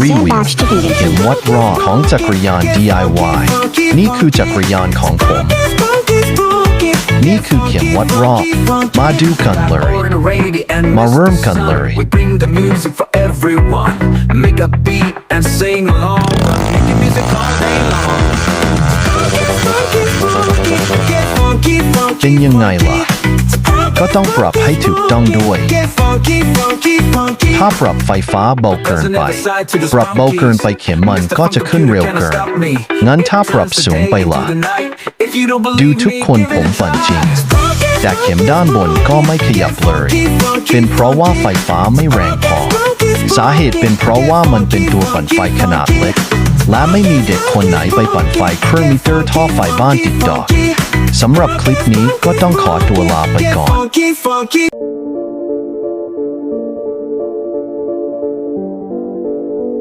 รีวิวเข็มวัดรอของจักรยาน DIY นี่คือจักรยานของผม นี่คือเข็มวัดรอบมาดูกันเลยมาเริ่มกันเลยเป็นยังไงล่ะก็ต้องปรับให้ถูกต้องด้วย ถ้าปรับไฟฟ้าเบาเกินไป ปรับเบาเกินไปเข็มมันก็จะขึ้นเร็วเกิน งั้นถ้าปรับสูงไปล่ะ ดูทุกคนผมปั่นจริง แต่เข็มด้านบนก็ไม่ขยับเลย เป็นเพราะว่าไฟฟ้าไม่แรงพอ สาเหตุเป็นเพราะว่ามันเป็นตัวปั่นไฟขนาดเล็ก และไม่มีเด็กคนไหนไปปั่นไฟเครื่องมิเตอร์ท่อไฟบ้านติดดอกสำหรับคลิปนี้ก็ต้องขอตัวลาไปก่อน